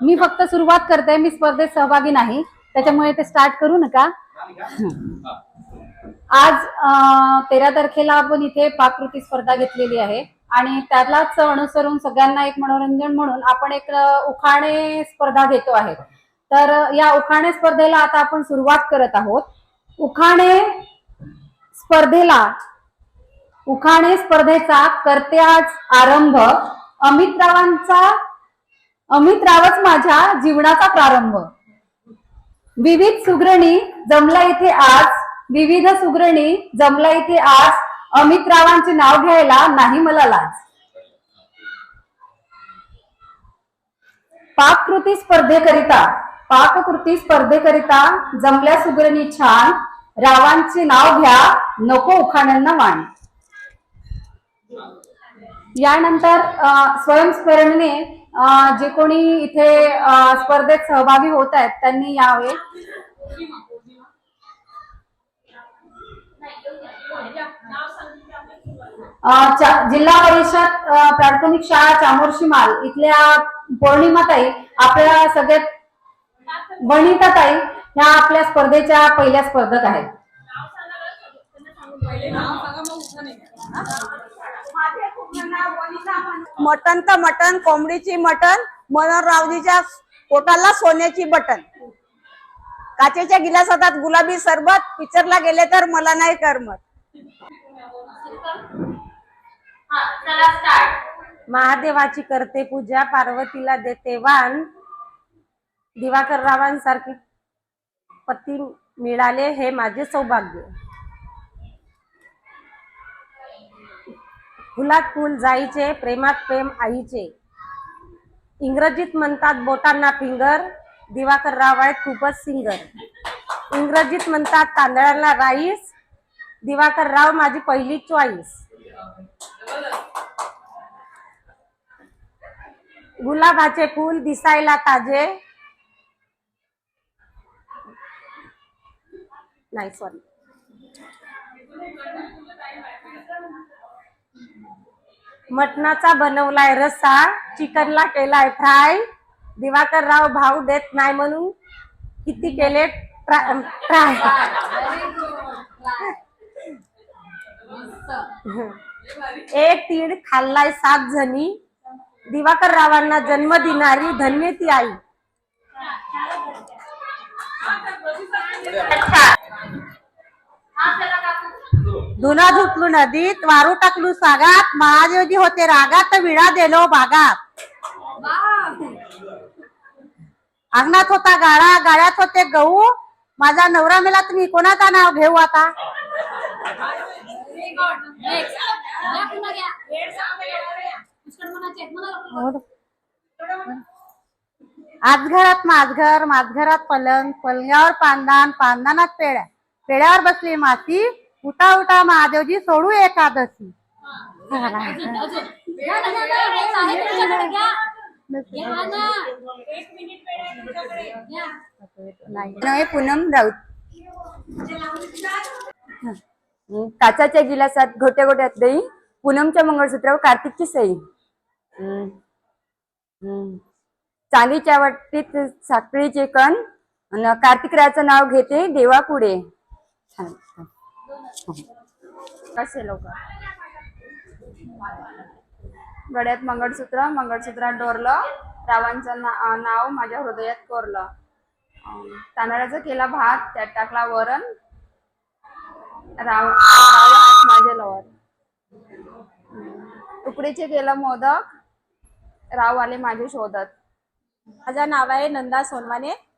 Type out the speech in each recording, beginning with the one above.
मी फक्त सुरुवात करते मी स्पर्धेत सहभागी नाही. त्याच्यामुळे ते स्टार्ट करू नका. आज तेरा तारखेला आपण इथे पाककृती स्पर्धा घेतलेली आहे आणि त्यालाच अनुसरून सगळ्यांना एक मनोरंजन म्हणून आपण एक उखाणे स्पर्धा घेतो आहे. तर या उखाणे स्पर्धेला आता आपण सुरुवात करत आहोत. उखाणे स्पर्धेला उखाणे स्पर्धेचा करते आज आरंभ अमित रावांचा अमित रावच माझ्या जीवनाचा प्रारंभ. विविध सुग्रणी जमला इथे आज. विविध सुग्रणी जमला इथे आज. अमित रावांचे नाव घ्यायला नाही मला लाज. पाककृती स्पर्धेकरिता पाककृती स्पर्धेकरिता जमल्या सुग्रणी छान. रावांचे नाव घ्या नको उखाण्यांना मान. यानंतर स्वयंस्मरणने जे कोणी इथे स्पर्धेत सहभागी होत आहेत त्यांनी यावे. चा- जिल्हा परिषद प्राथमिक शाळा चामोर्शी माल इथल्या पौर्णिमाताई आपल्या सगळ्यात वणिताताई ह्या आपल्या स्पर्धेच्या पहिल्या स्पर्धक आहेत. मटन तर मटन कोंबडीची मटन मनोहर रावजीच्या पोटाला सोन्याची बटन. काचेच्या गिलासात गुलाबी सरबत पिक्चरला गेले तर मला नाही करमत. महादेवाची करते पूजा पार्वतीला देते वाण. दिवाकर रावांसारखे पती मिळाले हे माझे सौभाग्य. फुलात फुल जाईचे प्रेमात प्रेम आईचे. इंग्रजीत म्हणतात बोटांना फिंगर दिवाकर राव आहेत खूपच सिंगर. इंग्रजीत म्हणतात तांदळाला राईस दिवाकर राव माझी पहिली चॉईस गुलाबाचे फूल दिसायला ताजे. नाही सॉरी मटणाचा बनवलाय रस्सा चिकनला केलाय फ्राय. दिवाकरराव भाऊ भाव देत नाही म्हणून किती केले फ्राय. एक तीड खाल्लाय सात जणी. दिवाकर रावांना जन्म देणारी धन्य ती आई धुना धुतलू नदीत वारू टाकलू सागात महादेवजी होते रागात विडा देलो बागात अंगणात होता गाळा गाळ्यात होते गहू. माझा नवरा मेला तुम्ही कोणाचा नाव घेऊ आता? आज घरात माझघर माझघरात पलंग पलंगावर पानदान पानदानात पेड्या पेड्यावर बसली माती उठा उठा महादेवजी सोडू एकादशी. नवे पूनम राऊत. काचाच्या गिलासात घोट्या घोट्यात दही पूनमच्या मंगळसूत्रावर कार्तिकची सई चांदीच्या वाटीत साखळीचे कण कार्तिकराचं नाव घेते देवा पुढे असे कसे लोक. गड्यात मंगळसूत्र मंगळसूत्रात डोरलं. रावांचं ना- नाव माझ्या हृदयात कोरलं. तांदळाचा केला भात त्यात टाकला वरण. राव राव आहेत माझे लवर. तुकडीचे केलं मोदक. राव आले माझे शोधत. माझं नाव आहे नंदा सोनवाने.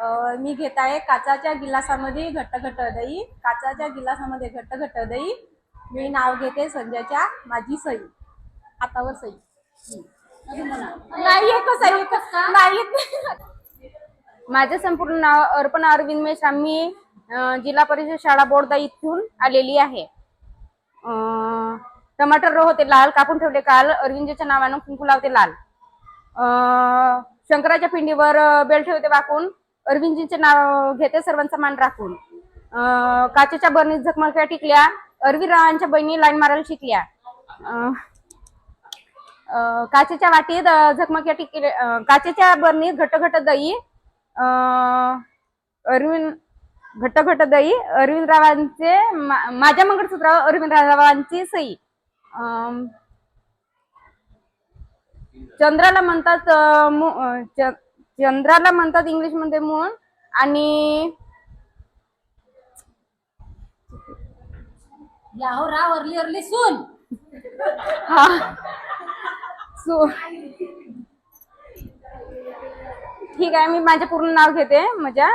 मी घेत आहे काचाच्या गिलासामध्ये घट्ट घट्ट दही. काचाच्या गिलासामध्ये घट्ट घट्ट दही. मी नाव घेते संजयच्या माझी सई. हातावर सई. नाही येत सई नाही माझं संपूर्ण नाव अर्पणा अरविंद मेश्राम. मी जिल्हा परिषद शाळा बोर्दा इथून आलेली आहे. टमाटर टमाटर होते लाल कापून ठेवले काल. अरविंदच्या नावानं कुंकू लावते लाल. शंकराच्या पिंडीवर बेल ठेवते वाकून. अरविंदजींचे नाव घेते सर्वांचा मान राखून. काचेच्या बरणीत झकमळक्या टिकल्या अरविंद रावांच्या बहिणी लाईन मारायला शिकल्या. काचेच्या वाटीत झकमक्या टिकल्या टिकले काचेच्या बरणीत घटघट दई अरविंद घट्ट घट्ट दई अरविंदरावांचे मा- माझ्या मंगळसूत्रावर अरविंदरावांची सई. चंद्राला म्हणतात मु- च- चंद्राला म्हणतात इंग्लिशमध्ये मून आणि याहो राव अरली अरली सून. हा. सो ठीक आहे मी माझे पूर्ण नाव घेते माझ्या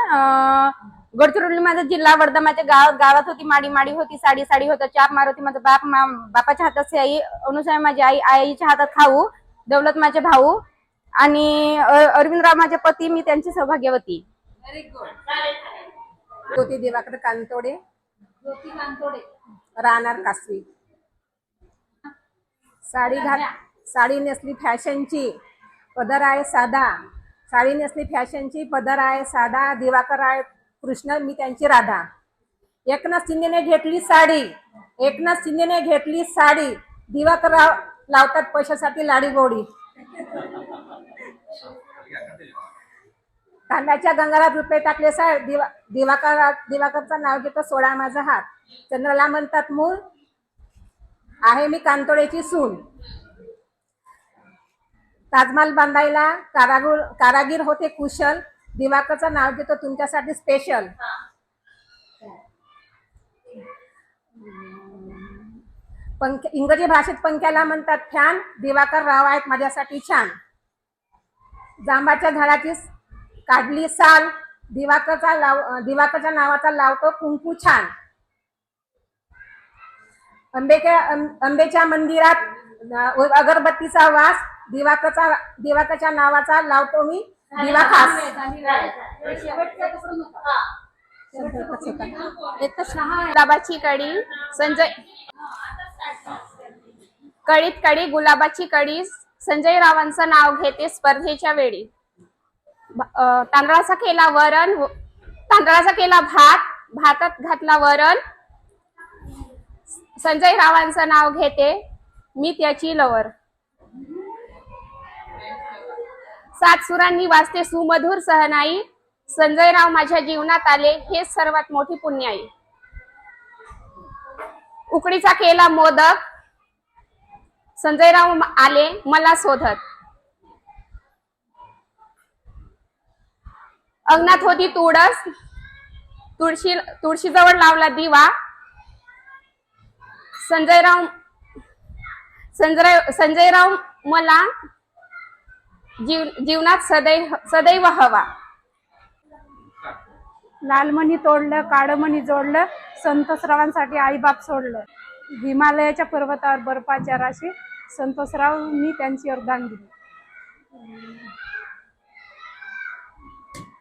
गडचिरोली माझा जिल्हा वर्धा माझ्या गाव गावात होती माडी माडी होती साडी साडी होतं चाप मार होती माझा बाप मा- बापाच्या हातात आई अनुसाय माझी आई आईच्या हातात खाऊ दौलत माझे भाऊ. आणि अ- अरविंदराव माझे पती मी त्यांची गुड ज्योती दिवाकर कांतोडे. ज्योती कांतोडे. राहणार कासवी. साडी घात साडी नेसली फॅशनची पदर आहे साधा. साडी नेसली फॅशनची पदर आहे साधा. दिवाकर आहे कृष्ण मी त्यांची राधा. एकनाथ शिंदेने घेतली साडी. एकनाथ शिंदेने घेतली साडी. दिवाकर लावतात पैशासाठी लाडी गोडी कांद्याच्या गंगारात रुपये टाकले सर. दिवा दिवाकर दिवाकरचं नाव घेतो सोळा माझा हात. चंद्राला म्हणतात मूल आहे मी कांतोळेची सून. ताजमहाल बांधायला कारागुर कारागीर होते कुशल. दिवाकरचं नाव घेतो तुमच्यासाठी स्पेशल पंख इंग्रजी भाषेत पंख्याला म्हणतात फॅन. दिवाकर राव आहेत माझ्यासाठी छान. जांबाच्या झाडाची काढली साल. दिवाकरचा लाव दिवाकरच्या नावाचा लावतो कुंकू छान. अंबेच्या अंबेच्या मंदिरात अगरबत्तीचा वास दिवाकरचा दिवाकरच्या नावाचा लावतो मी दिवा खास गुलाबाची कडी संजय कळीत कडी गुलाबाची कडी संजय रावांचं नाव घेते स्पर्धेच्या वेळी. तांदळाचा केला वरण तांदळाचा केला भात भातात घातला वरण. संजय रावांचं नाव घेते. मी त्याची लवर. सात सुरांनी वाचते सुमधुर सहनाई. संजय राव माझ्या जीवनात आले हेच सर्वात मोठी पुण्याई. उकडीचा केला मोदक. संजयराव आले मला शोधत. अंगणात होती तुळस. तुळशी तुळशीजवळ लावला दिवा. संजयराव संजय संजयराव मला जीव जीवनात सदैव सदैव हवा. लालमणी तोडलं काळमणी जोडलं संतोषरावांसाठी आईबाप सोडलं. हिमालयाच्या पर्वतावर बर्फाच्या राशी संतोषरावनी त्यांची अर्धांगिनी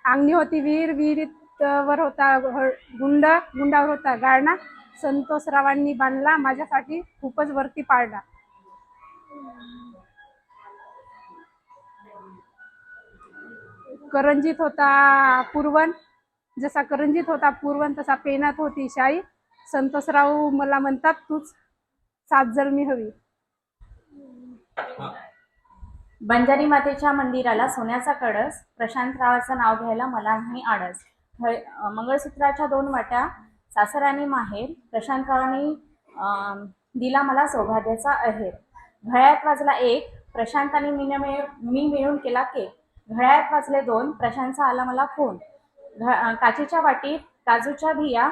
अंगणी होती विहीर विहिरीत वर होता गुंड गुंडावर होता गाळणा. संतोषरावांनी बांधला माझ्यासाठी खूपच वरती पाळला करंजीत होता पूर्वन जसा करंजीत होता पूर्वन तसा पेनात होती शाई. संतोषराव मला म्हणतात तूच सात जन्मी हवी. बंजारी मातेच्या मंदिराला सोन्याचा कळस प्रशांतरावाचं नाव घ्यायला मला नाही आळस मंगळसूत्राच्या दोन वाट्या सासर माहेर प्रशांतरावांनी दिला मला सौभाग्याचा अहेर. घळ्यात वाजला एक प्रशांत आणि मी मी मिळून केला केक. घळ्यात वाजले दोन प्रशांतचा आला मला फोन. घ काचेच्या वाटीत काजूच्या भिया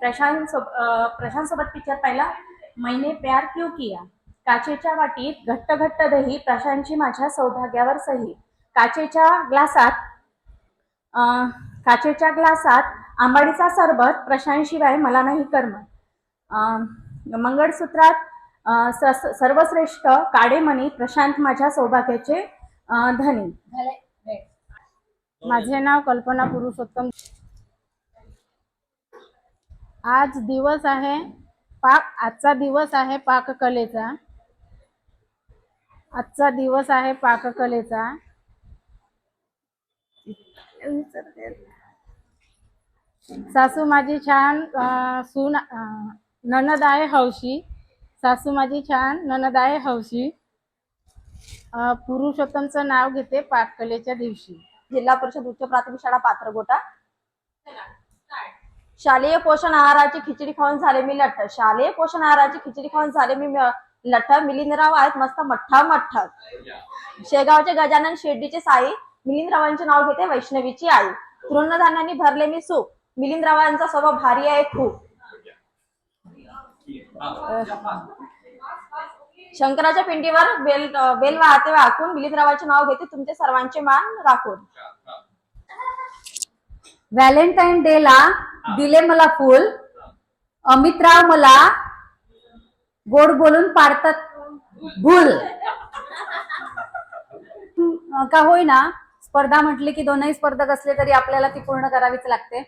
प्रशांत सोब प्रशांतसोबत पिक्चर पाहिला. मैने प्यार क्यू किया? काचेच्या वाटीत घट्ट घट्ट दही प्रशांतची माझ्या सौभाग्यावर सही. काचेच्या ग्लासात अं, काचेच्या ग्लासात आंबाडीचा सरबत प्रशांतशिवाय मला नाही कर्म अं, मंगळसूत्रात स- सर्वश्रेष्ठ काडेमणी प्रशांत माझ्या सौभाग्याचे अं, धनी. माझे नाव कल्पना पुरुषोत्तम. आज दिवस आहे पाक आजचा दिवस आहे पाककलेचा. आजचा दिवस आहे पाककलेचा. सासू माझी छान सून ननद आहे हौशी. सासू माझी छान ननद आहे हौशी पुरुषोत्तमचं नाव घेते पाककलेच्या दिवशी. जिल्हा परिषद उच्च प्राथमिक शाळा पात्रगोटा. शालेय पोषण आहाराची खिचडी खाऊन झाले मी लठ्ठ शालेय पोषण आहाराची खिचडी खाऊन झाले मी लठ्ठा मिलिंदराव आहेत मस्त मठ्ठा मठ्ठ. शेगावचे गजानन शेड्डीचे साई मिलिंदरावांचे नाव घेते वैष्णवीची आई. तृणधान्यांनी भरले मी सूप मिलिंदरावांचा स्वभाव भारी आहे खूप. शंकराच्या पिंडीवर बेल बेल वाहते वाकून मिलिंदरावांचे नाव घेते तुमचे सर्वांचे मान राखून. व्हॅलेंटाईन डे ला दिले मला फुल अमितराव मला गोड बोलून पाडतात. भूल. का होईना स्पर्धा म्हटली की दोनही स्पर्धक असले तरी आपल्याला ती पूर्ण करावीच लागते.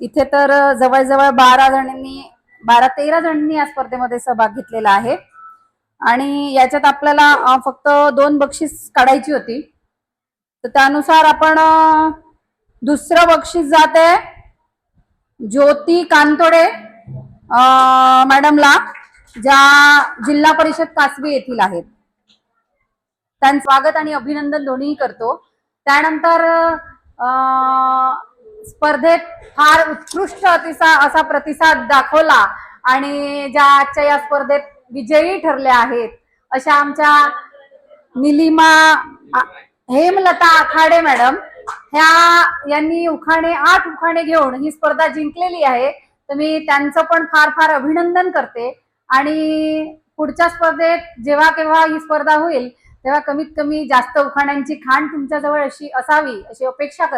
इथे तर जवळजवळ बारा जणांनी बारा तेरा जणांनी या स्पर्धेमध्ये सहभाग घेतलेला आहे. आणि याच्यात आपल्याला फक्त दोन बक्षीस काढायची होती. तर त्यानुसार आपण दुसरं बक्षीस जात आहे ज्योती कानतोडे मॅडमला. ज्या जिल्हा परिषद कासबी येथील आहेत. त्यांचं स्वागत आणि अभिनंदन दोन्ही करतो. त्यानंतर स्पर्धेत फार उत्कृष्ट अतिसा असा प्रतिसाद दाखवला आणि ज्या आजच्या या स्पर्धेत विजयी ठरल्या आहेत अशा आमच्या निलिमा हेमलता आखाडे मॅडम ह्या यांनी उखाणे आठ उखाणे घेऊन ही स्पर्धा जिंकलेली आहे. तर मी त्यांचं पण फार फार अभिनंदन करते. आणि पुढच्या स्पर्धेत जेव्हा केव्हा ही स्पर्धा होईल तेव्हा कमीत कमी जास्त उखाण्यांची खाण तुमच्याजवळ अशी असावी अशी अपेक्षा करते.